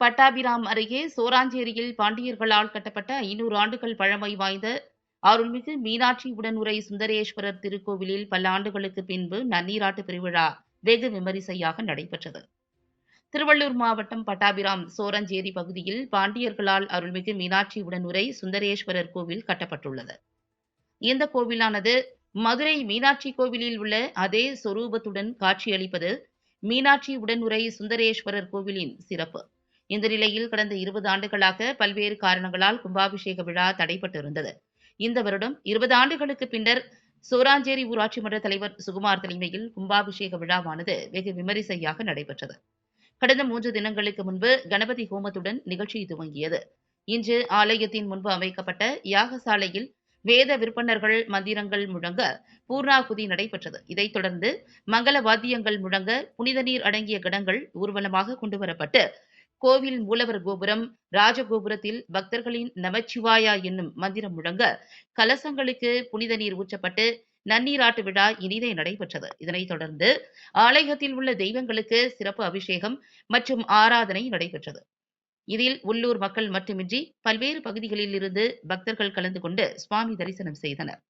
பட்டாபிராம் அருகே சோராஞ்சேரியில் பாண்டியர்களால் கட்டப்பட்ட ஐநூறு ஆண்டுகள் பழமை வாய்ந்த அருள்மிகு மீனாட்சி உடனுரை சுந்தரேஸ்வரர் திருக்கோவிலில் பல ஆண்டுகளுக்கு பின்பு நன்னீராட்டு பெருவிழா வெகு விமரிசையாக நடைபெற்றது. திருவள்ளூர் மாவட்டம் பட்டாபிராம் சோரஞ்சேரி பகுதியில் பாண்டியர்களால் அருள்மிகு மீனாட்சி உடனுரை சுந்தரேஸ்வரர் கோவில் கட்டப்பட்டுள்ளது. இந்த கோவிலானது மதுரை மீனாட்சி கோவிலில் உள்ள அதே சொரூபத்துடன் காட்சியளிப்பது மீனாட்சி உடனுரை சுந்தரேஸ்வரர் கோவிலின் சிறப்பு. இந்த நிலையில் கடந்த இருபது ஆண்டுகளாக பல்வேறு காரணங்களால் கும்பாபிஷேக விழா தடைபட்டிருந்தது இந்த வருடம் இருபது ஆண்டுகளுக்கு பின்னர் சோராஞ்சேரி ஊராட்சி மன்ற தலைவர் சுகுமார் தலைமையில் கும்பாபிஷேக விழாவானது வெகு விமரிசையாக நடைபெற்றது. கடந்த மூன்று தினங்களுக்கு முன்பு கணபதி ஹோமத்துடன் நிகழ்ச்சி துவங்கியது. இன்று ஆலயத்தின் முன்பு அமைக்கப்பட்ட யாகசாலையில் வேத விற்பனர்கள் மந்திரங்கள் முழங்க பூர்ணாகுதி நடைபெற்றது. இதைத் தொடர்ந்து மங்கள வாத்தியங்கள் முழங்க புனித நீர் அடங்கிய கடங்கள் ஊர்வலமாக கொண்டுவரப்பட்டு கோவில் மூலவர் கோபுரம் ராஜகோபுரத்தில் பக்தர்களின் நமச்சிவாயா என்னும் மந்திரம் முழங்க கலசங்களுக்கு புனித நீர் ஊற்றப்பட்டு நன்னீராட்டு விழா இனிதே நடைபெற்றது. இதனைத் தொடர்ந்து ஆலயத்தில் உள்ள தெய்வங்களுக்கு சிறப்பு அபிஷேகம் மற்றும் ஆராதனை நடைபெற்றது. இதில் உள்ளூர் மக்கள் மட்டுமின்றி பல்வேறு பகுதிகளில் இருந்து பக்தர்கள் கலந்து கொண்டு சுவாமி தரிசனம் செய்தனர்.